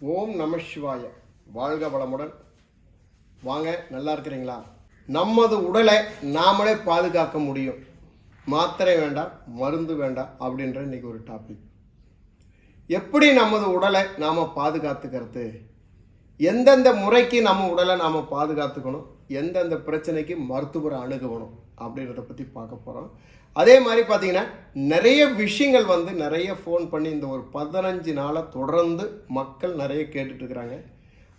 ஓம் நம சிவாய. வாழ்க வளமுடன். வாங்க நல்லா இருக்கிறீங்களா? நமது உடலை நாமளே பாதுகாக்க முடியும். மாத்திரை வேண்டாம் மருந்து வேண்டாம் அப்படின்ற இன்னைக்கு ஒரு டாபிக் எப்படி நமது உடலை நாம் பாதுகாத்துக்கிறது? எந்தெந்த முறைக்கு நம்ம உடலை நாம் பாதுகாத்துக்கணும்? எந்தெந்த பிரச்சனைக்கு மருத்துவரை அணுகணும்? அப்படின்றத பற்றி பார்க்க போகிறோம் அதே மாதிரி பார்த்தீங்கன்னா நிறைய விஷயங்கள் வந்து நிறைய ஃபோன் பண்ணி இந்த ஒரு பதினஞ்சு நாளாக தொடர்ந்து மக்கள் நிறைய கேட்டுட்ருக்குறாங்க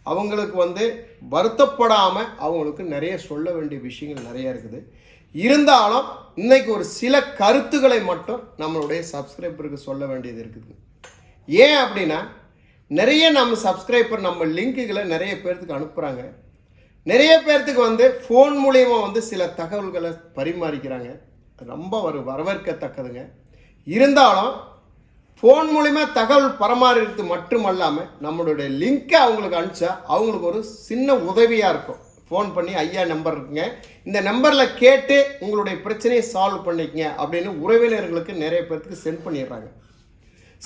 அவங்களுக்கு வந்து வருத்தப்படாமல் அவங்களுக்கு நிறைய சொல்ல வேண்டிய விஷயங்கள் நிறைய இருக்குது. இருந்தாலும் இன்னைக்கு ஒரு சில கருத்துக்களை மட்டும் நம்மளுடைய சப்ஸ்கிரைபருக்கு சொல்ல வேண்டியது இருக்குது. ஏன் அப்படின்னா நிறைய நம்ம சப்ஸ்கிரைபர் நம்ம லிங்க்குகளை நிறைய பேர்த்துக்கு அனுப்புகிறாங்க நிறைய பேர்த்துக்கு வந்து ஃபோன் மூலயமா வந்து சில தகவல்களை பரிமாறிக்கிறாங்க. ரொம்ப ஒரு வரவேற்கத்தக்கதுங்க. இருந்தாலும் ஃபோன் மூலிமா தகவல் பரமாறுறது மட்டுமல்லாமல் நம்மளுடைய லிங்க்கை அவங்களுக்கு அனுப்பிச்சா அவங்களுக்கு ஒரு சின்ன உதவியாக இருக்கும். ஃபோன் பண்ணி ஐயா நம்பர் இருக்குங்க. இந்த நம்பரில் கேட்டு உங்களுடைய பிரச்சனையை சால்வ் பண்ணிக்கங்க. அப்படின்னு உறவினர்களுக்கு நிறைய பேர்த்துக்கு சென்ட் பண்ணிடுறாங்க.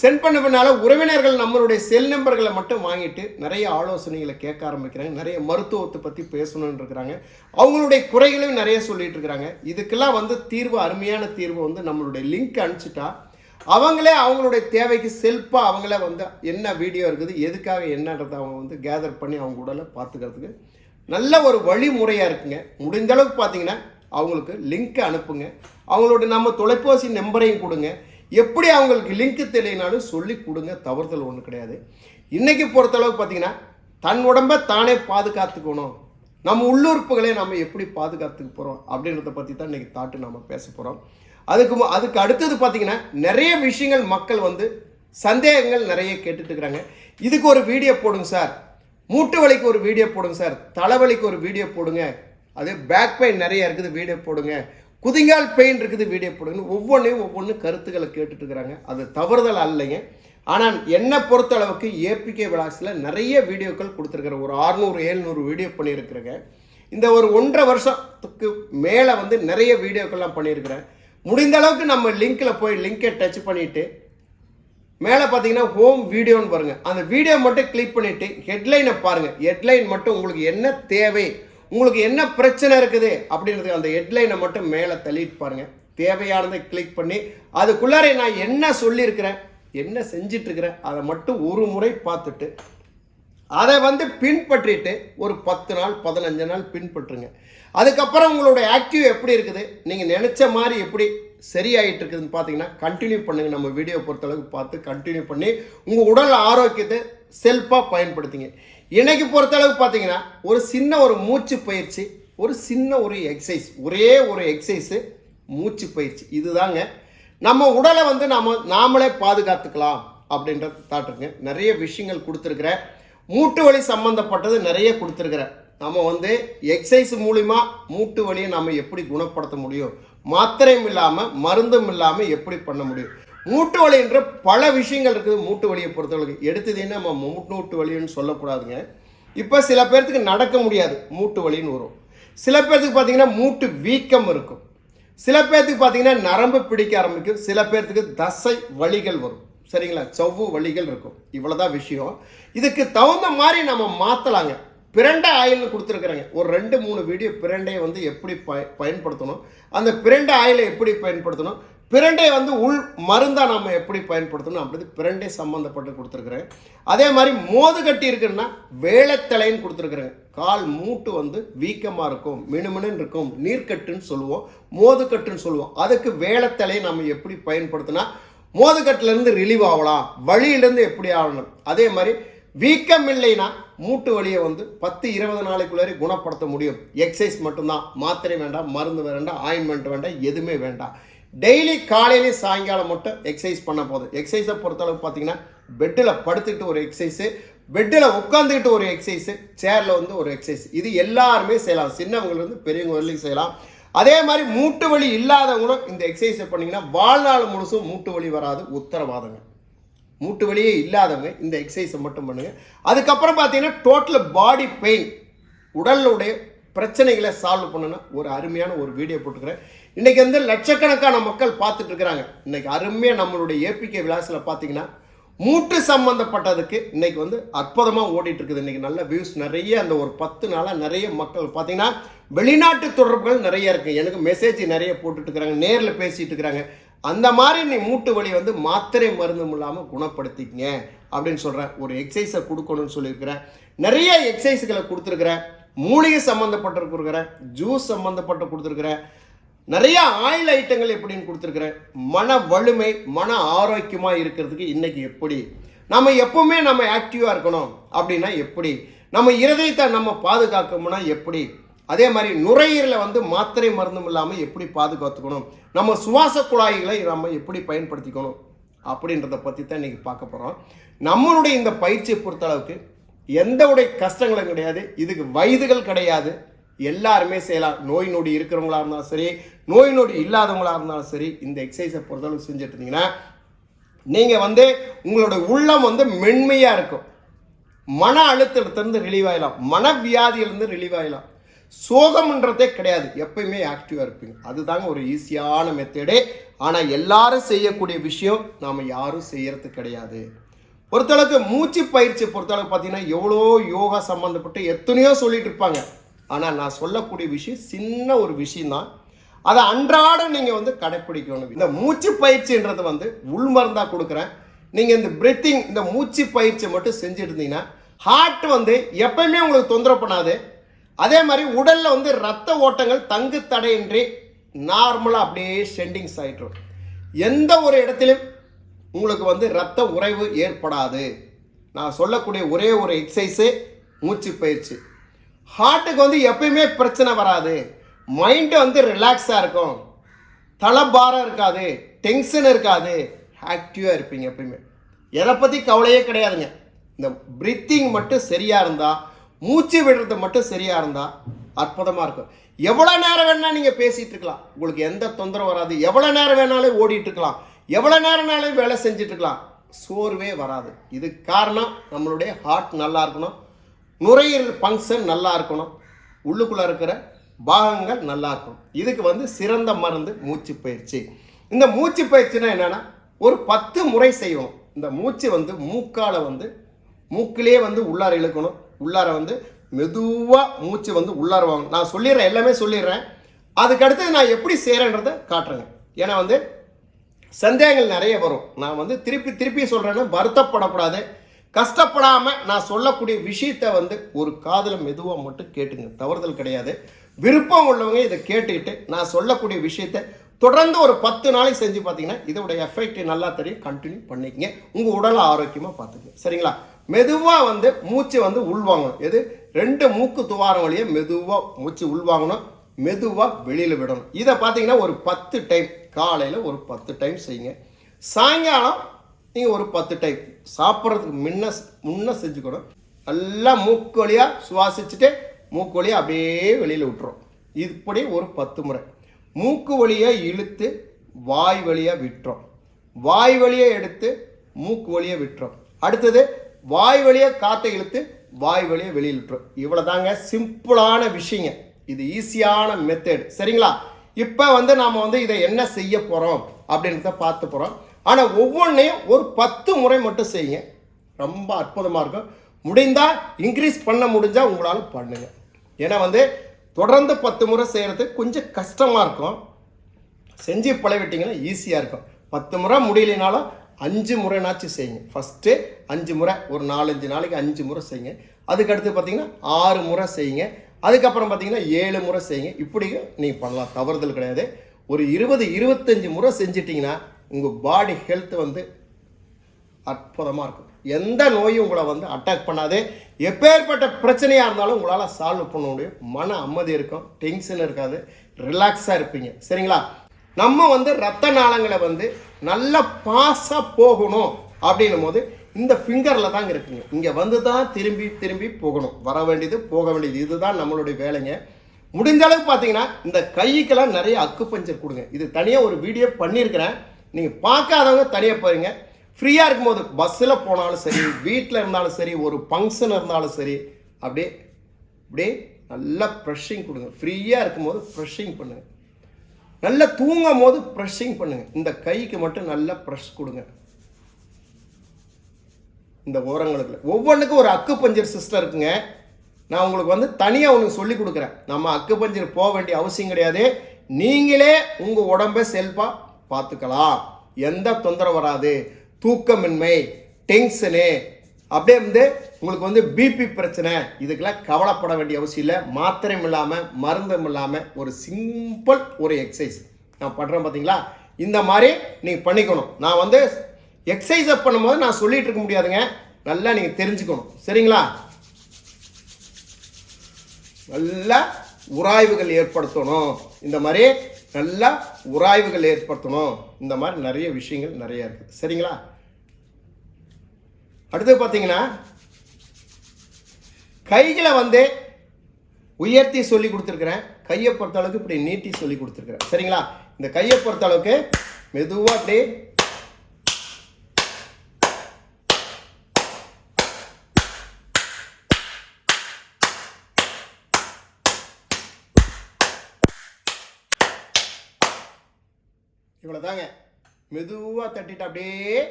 சென்ட் பண்ண பின்னால உறவினர்கள் நம்மளுடைய செல் நம்பர்களை மட்டும் வாங்கிட்டு நிறைய ஆலோசனைகளை கேட்க ஆரம்பிக்கிறாங்க. நிறைய மருத்துவத்தை பற்றி பேசணும்னு இருக்கிறாங்க. அவங்களுடைய குறைகளையும் நிறைய சொல்லிட்டு இருக்கிறாங்க. இதுக்கெல்லாம் வந்து தீர்வு அருமையான தீர்வு வந்து நம்மளுடைய லிங்க் அனுப்பிச்சிட்டா அவங்களே அவங்களுடைய தேவைக்கு செல்ஃபாக அவங்களே வந்து என்ன வீடியோ இருக்குது எதுக்காக என்னன்றதை அவங்க வந்து கேதர் பண்ணி அவங்க உடலை பார்த்துக்கிறதுக்கு நல்ல ஒரு வழிமுறையாக இருக்குங்க. முடிந்த அளவுக்கு பார்த்தீங்கன்னா அவங்களுக்கு லிங்க்கை அனுப்புங்க. அவங்களோட நம்ம தொலைபேசி நம்பரையும் கொடுங்க. எப்படி அவங்களுக்கு லிங்க் தெரியலனாலும் சொல்லி கொடுங்க தவறுதல் ஒன்றும் கிடையாது. இன்றைக்கி பொறுத்தளவுக்கு பார்த்தீங்கன்னா தன் உடம்பை தானே பாதுகாத்துக்கணும். நம்ம உள்ளுறுப்புகளை நம்ம எப்படி பாதுகாத்துக்க போகிறோம் அப்படின்றத பற்றி தான் இன்றைக்கி தாட்டு நம்ம பேச போகிறோம் அதுக்கு அதுக்கு அடுத்தது பார்த்தீங்கன்னா நிறைய விஷயங்கள் மக்கள் வந்து சந்தேகங்கள் நிறைய கேட்டுட்டு இருக்கிறாங்க இதுக்கு ஒரு வீடியோ போடுங்க சார். மூட்டு வலிக்கு ஒரு வீடியோ போடுங்க சார். தலைவலிக்கு ஒரு வீடியோ போடுங்க. அதே பேக் பெயின் நிறைய இருக்குது வீடியோ போடுங்க. குதிங்கால் பெயின் இருக்குது வீடியோ போடுங்க ஒவ்வொன்றையும் ஒவ்வொன்று கருத்துக்களை கேட்டுட்டு இருக்கிறாங்க அது தவறுதல் அல்லைங்க. ஆனால் என்னை பொறுத்தளவுக்கு ஏபிகே விளாக்ஸில் நிறைய வீடியோக்கள் கொடுத்துருக்குறேன் ஒரு அறுநூறு ஏழ்நூறு வீடியோ பண்ணியிருக்கிறேங்க. இந்த ஒரு ஒன்றரை வருஷத்துக்கு மேலே வந்து நிறைய வீடியோக்கள்லாம் பண்ணியிருக்கிறேன். முடிந்த அளவுக்கு நம்ம லிங்க்கில் போய் லிங்கை டச் பண்ணிவிட்டு மேலே பார்த்தீங்கன்னா ஹோம் வீடியோன்னு பாருங்கள் அந்த வீடியோ மட்டும் கிளிக் பண்ணிவிட்டு ஹெட்லைனை பாருங்கள் ஹெட்லைன் மட்டும் உங்களுக்கு என்ன தேவை? உங்களுக்கு என்ன பிரச்சனை இருக்குது அப்படின்றது அந்த ஹெட்லைனை மட்டும் மேலே தள்ளிட்டு பாருங்கள் தேவையானதை கிளிக் பண்ணி அதுக்குள்ளார நான் என்ன சொல்லியிருக்கிறேன் என்ன செஞ்சிட்ருக்கிறேன் அதை மட்டும் ஒரு முறை பார்த்துட்டு அதை வந்து பின்பற்றிட்டு ஒரு பத்து நாள் பதினஞ்சு நாள் பின்பற்றுங்க. அதுக்கப்புறம் உங்களோட ஆக்டிவ் எப்படி இருக்குது? நீங்கள் நினச்ச மாதிரி எப்படி சரியாயிட்டு இருக்குதுன்னு பார்த்தீங்கன்னா கண்டினியூ பண்ணுங்க. நம்ம வீடியோ பொறுத்தளவுக்கு பார்த்து கண்டினியூ பண்ணி உங்கள் உடல் ஆரோக்கியத்தை செல்ஃபாக பயன்படுத்திங்க. இன்னைக்கு பொறுத்தளவுக்கு பார்த்தீங்கன்னா ஒரு சின்ன ஒரு மூச்சு பயிற்சி ஒரு சின்ன ஒரு எக்ஸசைஸ் ஒரே ஒரு எக்ஸசைஸு மூச்சு பயிற்சி. இதுதாங்க. நம்ம உடலை வந்து நாம் நாமளே பாதுகாத்துக்கலாம் அப்படின்றது தாட்டுருங்க நிறைய விஷயங்கள் கொடுத்துருக்குறேன் மூட்டு வலி சம்மந்தப்பட்டது நிறைய கொடுத்துருக்குறேன் நம்ம வந்து எக்ஸசைஸ் மூலிமா மூட்டு வலியை நம்ம எப்படி குணப்படுத்த முடியும்? மாத்திரையும் இல்லாமல் மருந்தும் இல்லாமல் எப்படி பண்ண முடியும்? மூட்டு வலின்ற பல விஷயங்கள் இருக்குது. மூட்டு வலியை பொறுத்தவரைக்கும் எடுத்ததுன்னு நம்ம மூட்டு மூட்டு வலின்னு சொல்லக்கூடாதுங்க. இப்போ சில பேர்த்துக்கு நடக்க முடியாது. மூட்டு வலின்னு வரும். சில பேர்த்துக்கு பார்த்தீங்கன்னா மூட்டு வீக்கம் இருக்கும். சில பேர்த்துக்கு பார்த்தீங்கன்னா நரம்பு பிடிக்க ஆரம்பிக்கும். சில பேர்த்துக்கு தசை வலிகள் வரும். சரிங்களா? செவ்வு வலிகள் இருக்கும். இவ்வளோதான் விஷயம். இதுக்கு தகுந்த மாதிரி நம்ம மாற்றலாங்க பிரண்டை ஆயில்னு கொடுத்துருக்குறாங்க. ஒரு ரெண்டு மூணு வீடியோ பிரண்டையை வந்து எப்படி ப பயன்படுத்தணும்? அந்த பிரண்டை ஆயிலை எப்படி பயன்படுத்தணும்? பிரண்டை வந்து உள் மருந்தாக நம்ம எப்படி பயன்படுத்தணும் அப்படி பிரண்டை சம்மந்தப்பட்டு கொடுத்துருக்குறேன். அதே மாதிரி மோது கட்டி இருக்குன்னா வேலைத்தலைன்னு கொடுத்துருக்குறேன். கால் மூட்டு வந்து வீக்கமாக இருக்கும் மினுமினுன்னு இருக்கும் நீர்க்கட்டுன்னு சொல்லுவோம் மோதுக்கட்டுன்னு சொல்லுவோம். அதுக்கு வேலைத்தலையை நம்ம எப்படி பயன்படுத்தினா மோதுக்கட்டிலேருந்து ரிலீவ் ஆகலாம் வழியிலேருந்து எப்படி ஆகணும். அதே மாதிரி வீக்கம் இல்லைன்னா மூட்டு வலியை வந்து பத்து இருபது நாளைக்குள்ளே குணப்படுத்த முடியும். எக்ஸசைஸ் மட்டும்தான் மாத்திரை வேண்டாம் மருந்து வேண்டாம் ஆயின்மெண்ட் வேண்டாம் எதுவுமே வேண்டாம். டெய்லி காலையிலேயும் சாயங்காலம் மட்டும் எக்ஸசைஸ் பண்ண போதும். எக்ஸசைஸை பொறுத்தளவு பார்த்தீங்கன்னா பெட்டில் படுத்துக்கிட்டு ஒரு எக்ஸசைஸு பெட்டில் உட்காந்துக்கிட்டு ஒரு எக்ஸசைஸு சேரில் வந்து ஒரு எக்ஸசைஸ் இது எல்லாருமே செய்யலாம். சின்னவங்கலேருந்து பெரியவங்க வரலையும் செய்யலாம். அதே மாதிரி மூட்டு வலி இல்லாதவங்களும் இந்த எக்ஸசைஸை பண்ணீங்கன்னா வாழ்நாள் முழுசும் மூட்டு வலி வராது. உத்தரவாதங்க. மூட்டு வலியே இல்லாதவங்க இந்த எக்ஸசைஸை மட்டும் பண்ணுங்கள் அதுக்கப்புறம் பார்த்தீங்கன்னா டோட்டல் பாடி பெயின் உடலுடைய பிரச்சனைகளை சால்வ் பண்ணணும் ஒரு அருமையான ஒரு வீடியோ போட்டுக்கிறேன் இன்னைக்கு வந்து லட்சக்கணக்கான மக்கள் பார்த்துட்டு இருக்கிறாங்க. இன்னைக்கு அருமையாக நம்மளுடைய ஏபிகே விலாசில் பார்த்தீங்கன்னா மூட்டு சம்பந்தப்பட்டதுக்கு இன்னைக்கு வந்து அற்புதமாக ஓடிட்டு இருக்குது. இன்னைக்கு நல்ல வியூஸ் நிறைய அந்த ஒரு பத்து நாளாக நிறைய மக்கள் பார்த்தீங்கன்னா வெளிநாட்டு தொடர்புகள் நிறைய இருக்கு. எனக்கு மெசேஜ் நிறைய போட்டுட்டு இருக்கிறாங்க நேரில் பேசிட்டு இருக்கிறாங்க. அந்த மாதிரி நீ மூட்டு வலி வந்து மாத்திரை மருந்தும் இல்லாமல் குணப்படுத்திக்கங்க அப்படின்னு சொல்கிறேன் ஒரு எக்ஸசைஸை கொடுக்கணும்னு சொல்லியிருக்கிறேன் நிறைய எக்ஸசைஸ்களை கொடுத்துருக்குறேன் மூலிகை சம்மந்தப்பட்டு கொடுக்குறேன் ஜூஸ் சம்மந்தப்பட்டு கொடுத்துருக்குறேன் நிறைய ஆயில் ஐட்டங்கள் எப்படின்னு கொடுத்துருக்குறேன். மன வலிமை மன ஆரோக்கியமாக இருக்கிறதுக்கு இன்னைக்கு எப்படி? நம்ம எப்பவுமே நம்ம ஆக்டிவாக இருக்கணும். அப்படின்னா எப்படி? நம்ம இருதயத்தை நம்ம பாதுகாக்கணும்னா எப்படி? அதே மாதிரி நுரையீரலை வந்து மாத்திரை மருந்தும் இல்லாமல் எப்படி பாதுகாத்துக்கணும்? நம்ம சுவாச குழாய்களை நம்ம எப்படி பயன்படுத்திக்கணும்? அப்படின்றத பற்றி தான் இன்றைக்கி பார்க்க போகிறோம் நம்மளுடைய இந்த பயிற்சியை பொறுத்தளவுக்கு எந்த உடைய கஷ்டங்களும் கிடையாது. இதுக்கு வயதுகள் கிடையாது. எல்லாருமே செய்யலாம். நோய் நொடி இருக்கிறவங்களா இருந்தாலும் சரி நோய் நொடி இல்லாதவங்களா இருந்தாலும் சரி இந்த எக்ஸசைஸை பொறுத்தளவு செஞ்சுட்டு இருந்தீங்கன்னா நீங்கள் வந்து உங்களோட உள்ளம் வந்து மென்மையாக இருக்கும். மன அழுத்தத்திலிருந்து ரிலீவ் ஆகலாம் மனவியாதியிலிருந்து ரிலீவ் ஆகலாம் சோகம்ன்றதே கிடையாது. எப்பயுமே ஆக்டிவாக இருப்பீங்க. அதுதாங்க ஒரு ஈஸியான மெத்தேடு ஆனால் எல்லாரும் செய்யக்கூடிய விஷயம் நாம் யாரும் செய்யறது கிடையாது. பொறுத்தளவுக்கு மூச்சு பயிற்சி பொறுத்தளவுக்கு பார்த்தீங்கன்னா எவ்வளோ யோகா சம்மந்தப்பட்டு எத்தனையோ சொல்லிட்டு இருப்பாங்க. ஆனால் நான் சொல்லக்கூடிய விஷயம் சின்ன ஒரு விஷயம்தான். அதை அன்றாடம் நீங்கள் வந்து கடைப்பிடிக்கணும். இந்த மூச்சு பயிற்சின்றது வந்து உள்மருந்தாக கொடுக்குறேன். நீங்கள் இந்த பிரீத்திங் இந்த மூச்சு பயிற்சி மட்டும் செஞ்சுட்டு இருந்தீங்கன்னா ஹார்ட் வந்து எப்பயுமே உங்களுக்கு தொந்தரவு பண்ணாது. அதே மாதிரி உடலில் வந்து ரத்த ஓட்டங்கள் தங்கு தடையின்றி நார்மலாக அப்படியே சென்டிங்ஸ் ஆகிட்டுரும் எந்த ஒரு இடத்திலும் உங்களுக்கு வந்து ரத்த உறைவு ஏற்படாது. நான் சொல்லக்கூடிய ஒரே ஒரு எக்ஸசைஸு மூச்சு பயிற்சி. ஹார்ட்டுக்கு வந்து எப்பயுமே பிரச்சனை வராது. மைண்டு வந்து ரிலாக்ஸாக இருக்கும். தலைபாரம் இருக்காது டென்ஷன் இருக்காது. ஆக்டிவாக இருப்பீங்க எப்பயுமே. எதை பற்றி கவலையே கிடையாதுங்க. இந்த பிரீத்திங் மட்டும் சரியாக இருந்தால் மூச்சு விடுறது மட்டும் சரியாக இருந்தால் அற்புதமாக இருக்கும். எவ்வளோ நேரம் வேணால் நீங்கள் பேசிகிட்டு இருக்கலாம். உங்களுக்கு எந்த தொந்தரவு வராது. எவ்வளோ நேரம் வேணாலும் ஓடிட்டுருக்கலாம் எவ்வளோ நேரம்னாலும் வேலை செஞ்சிட்ருக்கலாம் சோர்வே வராது. இதுக்கு காரணம் நம்மளுடைய ஹார்ட் நல்லா இருக்கணும். நுரையீரல் ஃபங்க்ஷன் நல்லா இருக்கணும். உள்ளுக்குள்ளே இருக்கிற பாகங்கள் நல்லாயிருக்கும் இதுக்கு வந்து சிறந்த மருந்து மூச்சு பயிற்சி. இந்த மூச்சு பயிற்சினா என்னென்னா ஒரு பத்து முறை செய்வோம். இந்த மூச்சு வந்து மூக்கால வந்து மூக்கிலே வந்து உள்ளார இழுக்கணும். உள்ளார வந்து மெதுவாக மூச்சு வந்து உள்ளார வாங்கணும். நான் சொல்லிடுறேன் எல்லாமே சொல்லிடுறேன். அதுக்கடுத்து நான் எப்படி செய்கிறேன்றதை காட்டுறேங்க. ஏன்னா வந்து சந்தேகங்கள் நிறைய வரும். நான் வந்து திருப்பி திருப்பி சொல்கிறேன்னு வருத்தப்படக்கூடாது. கஷ்டப்படாமல் நான் சொல்லக்கூடிய விஷயத்தை வந்து ஒரு காதில் மெதுவாக மட்டும் கேட்டுங்க. தவறுதல் கிடையாது. விருப்பம் உள்ளவங்க இதை கேட்டுக்கிட்டு நான் சொல்லக்கூடிய விஷயத்தை தொடர்ந்து ஒரு பத்து நாளைக்கு செஞ்சு பார்த்தீங்கன்னா இதோட எஃபெக்ட் நல்லா தெரியும். கண்டினியூ பண்ணிக்கங்க. உங்கள் உடலை ஆரோக்கியமாக பார்த்துக்கங்க. சரிங்களா? மெதுவாக வந்து மூச்சு வந்து உள்வாங்கணும். எது? ரெண்டு மூக்கு துவாரம் வழியே மெதுவாக மூச்சு உள்வாங்கணும். மெதுவாக வெளியில் விடணும். இதை பார்த்தீங்கன்னா ஒரு பத்து டைம் காலையில் ஒரு பத்து டைம் செய்யுங்க. சாயங்காலம் நீங்கள் ஒரு பத்து டைம் சாப்பிட்றதுக்கு முன்ன முன்ன செஞ்சுக்கணும். நல்லா மூக்கு வழியாக சுவாசிச்சுட்டு மூக்கு அப்படியே வெளியில் விட்டுரும். இப்படி ஒரு பத்து முறை. மூக்கு வழியை இழுத்து வாய் வழியாக விட்டுறோம் வாய் வழியாக எடுத்து மூக்கு வழியை விட்டுறோம் அடுத்தது வாய் வழியாக காற்றை இழுத்து வாய் வழியை வெளியில் விட்டுரும். இவ்வளோதாங்க சிம்பிளான விஷயங்க. இது ஈஸியான மெத்தட் சரிங்களா? இப்போ வந்து நாம் வந்து இதை என்ன செய்ய போகிறோம் அப்படின்றத பார்த்து போகிறோம் ஆனால் ஒவ்வொன்றையும் ஒரு பத்து முறை மட்டும் செய்யுங்க. ரொம்ப அற்புதமாக இருக்கும். முடிந்தால் இன்க்ரீஸ் பண்ண முடிஞ்சால் உங்களால் பண்ணுங்கள் ஏன்னா வந்து தொடர்ந்து பத்து முறை செய்கிறது கொஞ்சம் கஷ்டமாக இருக்கும். செஞ்சு பழகிட்டிங்கன்னா ஈஸியாக இருக்கும். பத்து முறை முடியலைனாலும் அஞ்சு முறைனாச்சும் செய்யுங்க. ஃபஸ்ட்டு அஞ்சு முறை ஒரு நாலஞ்சு நாளைக்கு அஞ்சு முறை செய்யுங்க. அதுக்கடுத்து பார்த்தீங்கன்னா ஆறு முறை செய்யுங்க. அதுக்கப்புறம் பார்த்தீங்கன்னா ஏழு முறை செய்யுங்க. இப்படி நீங்கள் பண்ணலாம். தவறுதல் கிடையாது. ஒரு இருபது இருபத்தஞ்சி முறை செஞ்சிட்டிங்கன்னா உங்கள் பாடி ஹெல்த் வந்து அற்புதமாக இருக்கும். எந்த நோயும் உங்களை வந்து அட்டாக் பண்ணாது. எப்பேற்பட்ட பிரச்சனையாக இருந்தாலும் உங்களால் சால்வ் பண்ண முடியும். மன அமைதி இருக்கும். டென்ஷன் இருக்காது. ரிலாக்ஸாக இருப்பீங்க. சரிங்களா? நம்ம வந்து ரத்த நாளங்களை வந்து நல்லா பாஸாக போகணும் அப்படின்னும் போது இந்த ஃபிங்கரில் தாங்க இருக்குங்க. இங்கே வந்து தான் திரும்பி திரும்பி போகணும். வர வேண்டியது போக வேண்டியது. இதுதான் நம்மளுடைய வேலைங்க. முடிஞ்ச அளவுக்கு பார்த்தீங்கன்னா இந்த கைக்கெல்லாம் நிறைய அக்கு பஞ்சர் கொடுங்க. இது தனியாக ஒரு வீடியோ பண்ணியிருக்கிறேன். நீங்கள் பார்க்காதவங்க தனியாக போயிருங்க. ஃப்ரீயாக இருக்கும்போது பஸ்ஸில் போனாலும் சரி வீட்டில் இருந்தாலும் சரி ஒரு ஃபங்க்ஷன் இருந்தாலும் சரி அப்படியே அப்படியே நல்லா ப்ரெஷ்ஷிங் கொடுங்க. ஃப்ரீயாக இருக்கும்போது ப்ரெஷ்ஷிங் பண்ணுங்கள் நல்லா தூங்கும் போது ப்ரெஷ்ஷிங் பண்ணுங்கள் இந்த கைக்கு மட்டும் நல்லா ப்ரெஷ் கொடுங்க. இந்த ஓரங்களுக்கு. ஒவ்வொன்றுக்கும் ஒரு அக்கு பஞ்சர் சிஸ்டம் இருக்குங்க. நான் உங்களுக்கு வந்து தனியாக ஒன்று சொல்லி கொடுக்குறேன். நம்ம அக்கு பஞ்சர் போக வேண்டிய அவசியம் கிடையாது. நீங்களே உங்கள் உடம்பை செல்ஃபாக பார்த்துக்கலாம். எந்த தொந்தரவு வராது. தூக்கமின்மை டென்ஷனு அப்படியே வந்து உங்களுக்கு வந்து பிபி பிரச்சனை. இதுக்கெல்லாம் கவலைப்பட வேண்டிய அவசியம் இல்லை. மாத்திரையும் இல்லாமல் மருந்தும் இல்லாமல் ஒரு சிம்பிள் ஒரு எக்ஸசைஸ் நான் பண்ணுறேன் பார்த்தீங்களா இந்த மாதிரி நீங்கள் பண்ணிக்கணும். நான் வந்து எக்ஸசைஸை பண்ணும்போது நான் சொல்லிகிட்டு இருக்க முடியாதுங்க. நல்லா நீங்கள் தெரிஞ்சுக்கணும். சரிங்களா? நல்லா உராய்வுகள் ஏற்படுத்தணும். இந்த மாதிரி நல்லா உராய்வுகள் ஏற்படுத்தணும். இந்த மாதிரி நிறைய விஷயங்கள் நிறைய இருக்குது சரிங்களா? அடுத்து பார்த்தீங்கன்னா கைகளை வந்து உயர்த்தி சொல்லி கொடுத்துருக்குறேன். கையை பொறுத்த அளவுக்கு இப்படி நீட்டி சொல்லி கொடுத்துருக்குறேன். சரிங்களா? இந்த கையை பொறுத்த அளவுக்கு மெதுவாக அப்படி இவ்வளோதாங்க மெதுவாக தட்டிட்டு அப்படியே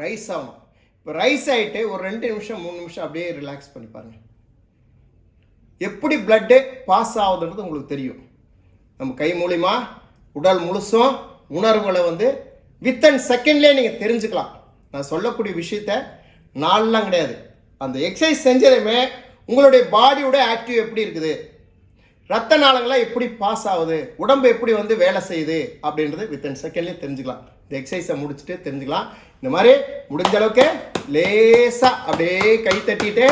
ரைஸ் ஆகணும். இப்போ ரைஸ் ஆகிட்டு ஒரு ரெண்டு நிமிஷம் மூணு நிமிஷம் அப்படியே ரிலாக்ஸ் பண்ணி பாருங்கள் எப்படி பிளட்டு பாஸ் ஆகுதுன்றது உங்களுக்கு தெரியும். நம்ம கை மூலிமா உடல் முழுசும் உணர்வுகளை வந்து வித்தன் செகண்ட்லேயே நீங்கள் தெரிஞ்சுக்கலாம். நான் சொல்லக்கூடிய விஷயத்த நாளெலாம் கிடையாது. அந்த எக்ஸசைஸ் செஞ்சதுமே உங்களுடைய பாடியோட ஆக்டிவ் எப்படி இருக்குது? ரத்த நாளங்கள்லாம் எப்படி பாஸ் ஆகுது? உடம்பு எப்படி வந்து வேலை செய்யுது? அப்படின்றது வித்தின் செகண்ட்லேயே தெரிஞ்சுக்கலாம். இந்த எக்ஸசைஸை முடிச்சுட்டு தெரிஞ்சுக்கலாம். இந்த மாதிரி முடிஞ்ச அளவுக்கு லேசாக அப்படியே கை தட்டிட்டு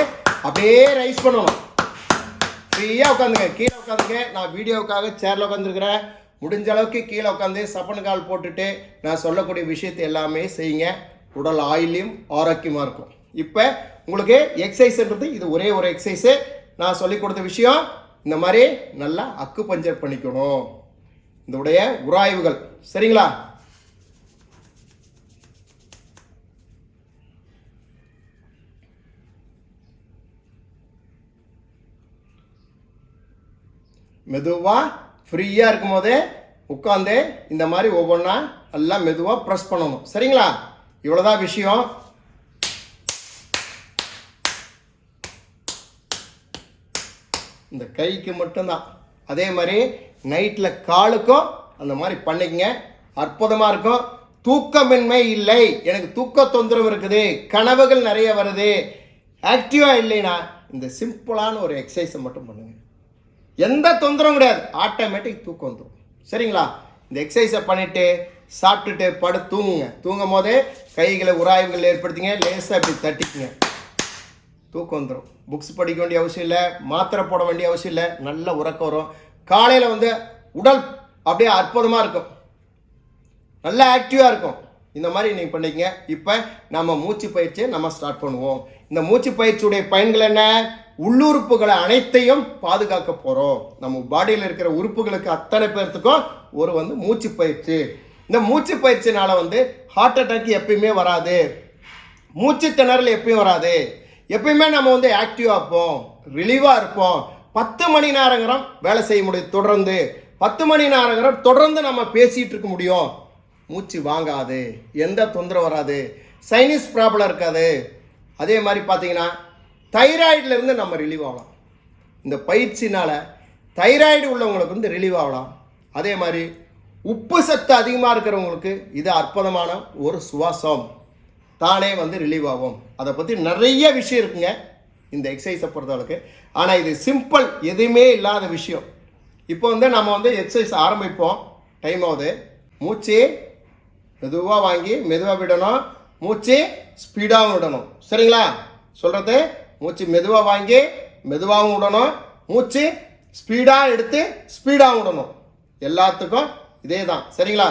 அப்படியே ரைஸ் பண்ணணும். ஃப்ரீயாக உட்காந்துங்க. கீழே உட்காந்துங்க. நான் வீடியோவுக்காக சேரில் உட்காந்துருக்கிறேன். முடிஞ்ச அளவுக்கு கீழே உட்காந்து சப்பன் கால் போட்டுட்டு நான் சொல்லக்கூடிய விஷயத்தை எல்லாமே செய்யுங்க. உடல் ஆயிலையும் ஆரோக்கியமாக இருக்கும். இப்போ உங்களுக்கு எக்ஸசைஸ்ன்றது இது ஒரே ஒரு எக்ஸசைஸு நான் சொல்லி கொடுத்த விஷயம் இந்த மாதிரி நல்லா அக்கு பஞ்சர் பண்ணிக்கணும். இந்த உடைய உராய்வுகள். சரிங்களா? மெதுவாக ஃப்ரீயாக இருக்கும் போதே உட்காந்து இந்த மாதிரி ஒவ்வொன்றா நல்லா மெதுவாக ப்ரெஸ் பண்ணணும். சரிங்களா? இவ்வளோதான் விஷயம். இந்த கைக்கு மட்டும்தான். அதே மாதிரி நைட்டில் காலுக்கும் அந்த மாதிரி பண்ணிக்கங்க. அற்புதமாக இருக்கும். தூக்கமின்மை இல்லை. எனக்கு தூக்க தொந்தரவு இருக்குது. கனவுகள் நிறைய வருது. ஆக்டிவாக இல்லைனா இந்த சிம்பிளான ஒரு எக்ஸசைஸை மட்டும் பண்ணுங்கள் எந்த தொந்தரவும் கிடையாது. ஆட்டோமேட்டிக் தூக்கம் வந்துடும் சரிங்களா? இந்த எக்ஸசைஸை பண்ணிட்டு சாப்பிட்டுட்டு படு தூங்குங்க. தூங்கும் போதே கைகளை உராய்வுகள் ஏற்படுத்திங்க. லேசாக இப்படி தட்டிக்குங்க. தூக்கம் வந்துடும் புக்ஸ் படிக்க வேண்டிய அவசியம் இல்லை மாத்திரை போட வேண்டிய அவசியம் இல்லை நல்ல உறக்கம் வரும். காலையில் வந்து உடல் அப்படியே அற்புதமாக இருக்கும். நல்ல ஆக்டிவாக இருக்கும். இந்த மாதிரி நீங்கள் பண்ணிக்கங்க. இப்போ நம்ம மூச்சு பயிற்சியை நம்ம ஸ்டார்ட் பண்ணுவோம். இந்த மூச்சு பயிற்சியுடைய பயன்கள் என்ன? உள்ளுறுப்புகளை அனைத்தையும் பாதுகாக்க போகிறோம் நம்ம பாடியில் இருக்கிற உறுப்புகளுக்கு அத்தனை பேர்த்துக்கும் ஒரு வந்து மூச்சு பயிற்சி. இந்த மூச்சு பயிற்சினால வந்து ஹார்ட் அட்டாக் எப்பயுமே வராது. மூச்சு திணறல் எப்பயும் வராது. எப்பயுமே நம்ம வந்து ஆக்டிவாக இருப்போம் ரிலீவாக இருப்போம். பத்து மணி நேரங்கிறோம் வேலை செய்ய முடியும் தொடர்ந்து. பத்து மணி நேரங்கிறோம் தொடர்ந்து நம்ம பேசிகிட்டு இருக்க முடியும். மூச்சு வாங்காது எந்த தொந்தரவு வராது. சைனீஸ் ப்ராப்ளம் இருக்காது. அதே மாதிரி பார்த்தீங்கன்னா தைராய்டுல இருந்து நம்ம ரிலீவ் ஆகலாம். இந்த பயிற்சினால் தைராய்டு உள்ளவங்களுக்கு வந்து ரிலீவ் ஆகலாம். அதே மாதிரி உப்பு சத்து அதிகமாக இருக்கிறவங்களுக்கு இது அற்புதமான ஒரு சுவாசம். தானே வந்து ரிலீவ் ஆகும். அதை பற்றி நிறைய விஷயம் இருக்குங்க. இந்த எக்ஸசைஸை பொறுத்தளவுக்கு. ஆனால் இது சிம்பிள் எதுவுமே இல்லாத விஷயம். இப்போ வந்து நம்ம வந்து எக்ஸசைஸ் ஆரம்பிப்போம். டைம் ஆகுது. மூச்சு மெதுவாக வாங்கி மெதுவாக விடணும். மூச்சு ஸ்பீடாகவும் விடணும். சரிங்களா? சொல்கிறது மூச்சு மெதுவாக வாங்கி மெதுவாகவும் விடணும். மூச்சு ஸ்பீடாக எடுத்து ஸ்பீடாகவும் விடணும். எல்லாத்துக்கும் இதே தான் சரிங்களா?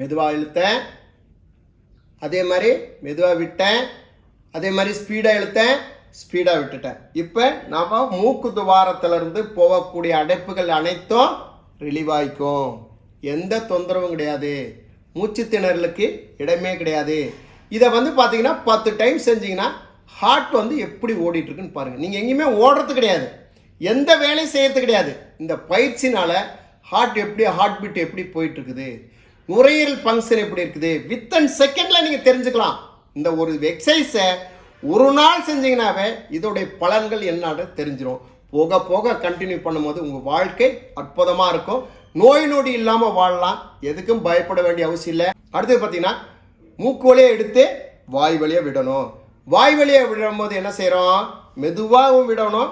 மெதுவாக இழுத்தேன். அதே மாதிரி மெதுவாக விட்டேன். அதே மாதிரி ஸ்பீடாக இழுத்தேன். ஸ்பீடாக விட்டுட்டேன். இப்போ நாம் மூக்கு துவாரத்திலிருந்து போகக்கூடிய அடைப்புகள் அனைத்தும் ரிலீவ் ஆகிக்கும் எந்த தொந்தரவும் கிடையாது. மூச்சு திணறலுக்கு இடமே கிடையாது. இதை வந்து பார்த்தீங்கன்னா பத்து டைம் செஞ்சீங்கன்னா ஹார்ட் வந்து எப்படி ஓடிட்டுருக்குன்னு பாருங்கள் நீங்கள் எங்கேயுமே ஓடுறது கிடையாது. எந்த வேலையும் செய்யறது கிடையாது. இந்த பயிற்சினால் ஹார்ட் எப்படி ஹார்ட் பீட் எப்படி போயிட்டுருக்குது நுரையீரல் ஃபங்க்ஷன் எப்படி இருக்குது? வித்தன் செகண்டில் நீங்கள் தெரிஞ்சுக்கலாம். இந்த ஒரு எக்ஸசைஸை ஒரு நாள் செஞ்சீங்கன்னாவே இதோடைய பலன்கள் என்னன்னு தெரிஞ்சிடும் போக போக கண்டினியூ பண்ணும்போது உங்கள் வாழ்க்கை அற்புதமாக இருக்கும். நோய் நொடி இல்லாமல் வாழலாம். எதுக்கும் பயப்பட வேண்டிய அவசியம் இல்லை. அடுத்தது பார்த்தீங்கன்னா மூக்கு வழியை எடுத்து வாய் வழியாக விடணும். வாய் வழியாக விடும்போது என்ன செய்கிறோம் மெதுவாகவும் விடணும்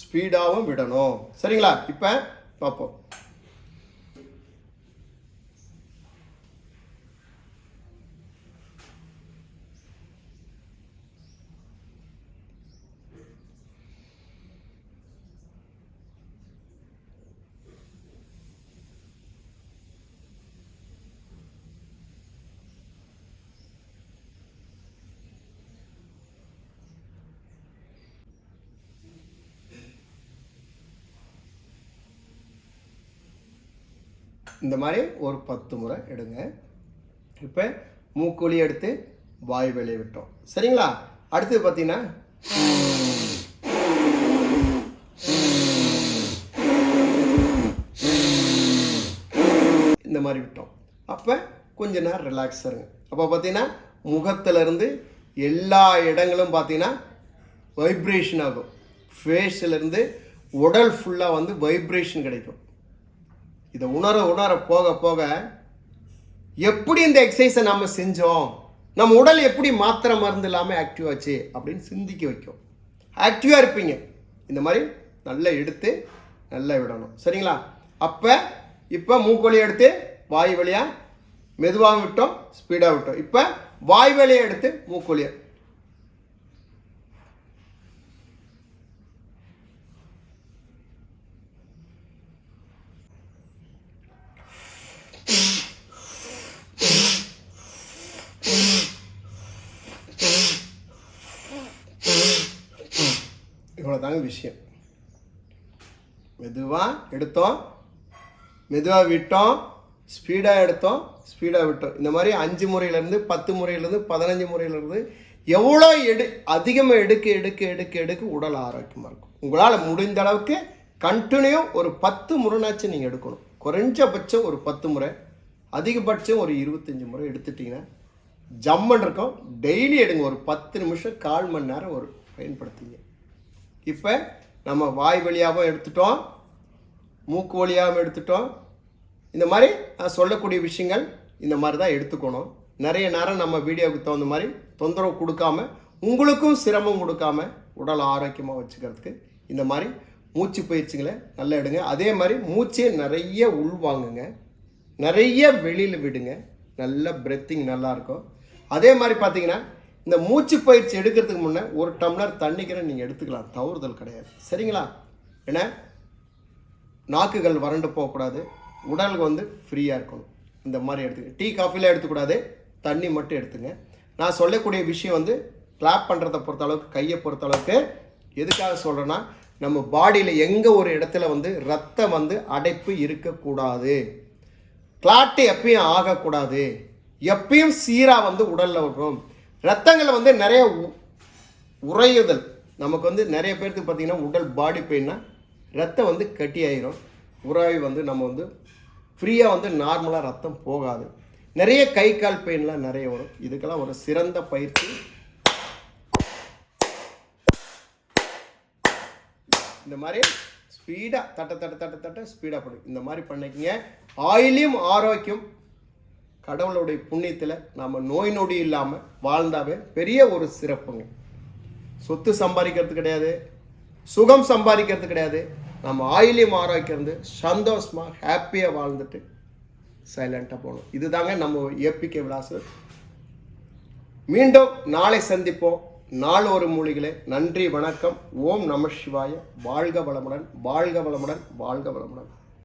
ஸ்பீடாகவும் விடணும். சரிங்களா? இப்போ பார்ப்போம். இந்த மாதிரி ஒரு பத்து முறை எடுங்க. இப்போ மூக்குழி எடுத்து வாய் வெளியே விட்டோம். சரிங்களா? அடுத்தது பார்த்தீங்கன்னா இந்த மாதிரி விட்டோம். அப்போ கொஞ்ச நேரம் ரிலாக்ஸ் இருங்க. அப்போ பார்த்தீங்கன்னா முகத்திலிருந்து எல்லா இடங்களும் பார்த்தீங்கன்னா வைப்ரேஷன் ஆகும். ஃபேஸ்லேருந்து உடல் ஃபுல்லாக வந்து வைப்ரேஷன் கிடைக்கும். இதை உணர உணர போக போக எப்படி இந்த எக்ஸசைஸை நம்ம செஞ்சோம்? நம்ம உடல் எப்படி மாத்திரை மருந்து இல்லாமல் ஆக்டிவ் ஆச்சு அப்படின்னு சிந்திக்க வைக்கும். ஆக்டிவாக இருப்பீங்க. இந்த மாதிரி நல்லா எடுத்து நல்லா விடணும். சரிங்களா? அப்போ இப்போ மூக்கொலி எடுத்து வாய் வழியாக மெதுவாக விட்டோம் ஸ்பீடாக விட்டோம். இப்போ வாய் வழியை எடுத்து மூக்கொலியை அவ்வளோதாங்க விஷயம். மெதுவாக எடுத்தோம். மெதுவாக விட்டோம். ஸ்பீடாக எடுத்தோம். ஸ்பீடாக விட்டோம். இந்த மாதிரி அஞ்சு முறையிலேருந்து பத்து முறையிலேருந்து பதினஞ்சு முறையிலேருந்து எவ்வளோ எடு அதிகமாக எடுக்க எடுக்க எடுக்க எடுக்க உடல் ஆரோக்கியமாக இருக்கும். உங்களால் முடிந்த அளவுக்கு கண்டினியூ ஒரு பத்து முறைனாச்சும் நீங்கள் எடுக்கணும். குறைஞ்சபட்சம் ஒரு பத்து முறை அதிகபட்சம் ஒரு இருபத்தஞ்சி முறை எடுத்துட்டிங்கன்னா ஜம்மன் இருக்கும். டெய்லி எடுங்க. ஒரு பத்து நிமிஷம் கால் மணி நேரம் ஒரு பயன்படுத்திங்க. இப்போ நம்ம வாய் வழியாகவும் எடுத்துட்டோம் மூக்கு வழியாகவும் எடுத்துட்டோம். இந்த மாதிரி நான் சொல்லக்கூடிய விஷயங்கள் இந்த மாதிரி தான் எடுத்துக்கணும். நிறைய நேரம் நம்ம வீடியோவுக்கு தகுந்த மாதிரி தொந்தரவு கொடுக்காம உங்களுக்கும் சிரமம் கொடுக்காம உடல் ஆரோக்கியமாக வச்சுக்கிறதுக்கு இந்த மாதிரி மூச்சு பயிற்சிகளை நல்லா எடுங்க. அதே மாதிரி மூச்சையை நிறைய உள்வாங்குங்க. நிறைய வெளியில் விடுங்க. நல்ல பிரெத்திங் நல்லாயிருக்கும் அதே மாதிரி பார்த்தீங்கன்னா இந்த மூச்சு பயிற்சி எடுக்கிறதுக்கு முன்னே ஒரு டம்ளர் தண்ணிக்கிற நீங்கள் எடுத்துக்கலாம். தவறுதல் கிடையாது. சரிங்களா? ஏன்னா நாக்குகள் வறண்டு போகக்கூடாது. உடலுக்கு வந்து ஃப்ரீயாக இருக்கணும். இந்த மாதிரி எடுத்துக்க. டீ காஃபிலாம் எடுத்துக்கூடாது. தண்ணி மட்டும் எடுத்துங்க. நான் சொல்லக்கூடிய விஷயம் வந்து கிளாப் பண்ணுறதை பொறுத்த அளவுக்கு கையை பொறுத்த அளவுக்கு எதுக்காக சொல்கிறேன்னா நம்ம பாடியில் எங்கே ஒரு இடத்துல வந்து ரத்தம் வந்து அடைப்பு இருக்கக்கூடாது. கிளாட்டு எப்பயும் ஆகக்கூடாது. எப்பயும் சீராக வந்து உடலில் வரும் ரத்தங்களை வந்து நிறைய உ- உறையுதல். நமக்கு வந்து நிறைய பேர்த்துக்கு பார்த்தீங்கன்னா உடல் பாடி பெயின்னா ரத்தம் வந்து கட்டி ஆயிரும் உராய் வந்து நம்ம வந்து ஃப்ரீயாக வந்து நார்மலாக ரத்தம் போகாது. நிறைய கை கால் பெயின்லாம் நிறைய வரும். இதுக்கெல்லாம் ஒரு சிறந்த பயிற்சி. இந்த மாதிரி ஸ்பீடாக தட்ட தட்ட தட்ட தட்ட ஸ்பீடாக பண்ணும் இந்த மாதிரி பண்ணிக்கிங்க. ஆயிலையும் ஆரோக்கியம். கடவுளுடைய புண்ணியத்தில் நாம் நோய் நொடி இல்லாமல் வாழ்ந்தாவே பெரிய ஒரு சிறப்புங்க. சொத்து சம்பாதிக்கிறது கிடையாது. சுகம் சம்பாதிக்கிறது கிடையாது. நம்ம ஆயிலையும் ஆரோக்கியம் சந்தோஷமாக ஹாப்பியாக வாழ்ந்துட்டு சைலண்ட்டாக போகணும். இதுதாங்க நம்ம ஏபிகே விலாசு மீண்டும் நாளை சந்திப்போம். நாள் ஒரு மூலிகளே. நன்றி வணக்கம். ஓம் நம சிவாய. வாழ்க வளமுடன் வாழ்க வளமுடன் வாழ்க வளமுடன்.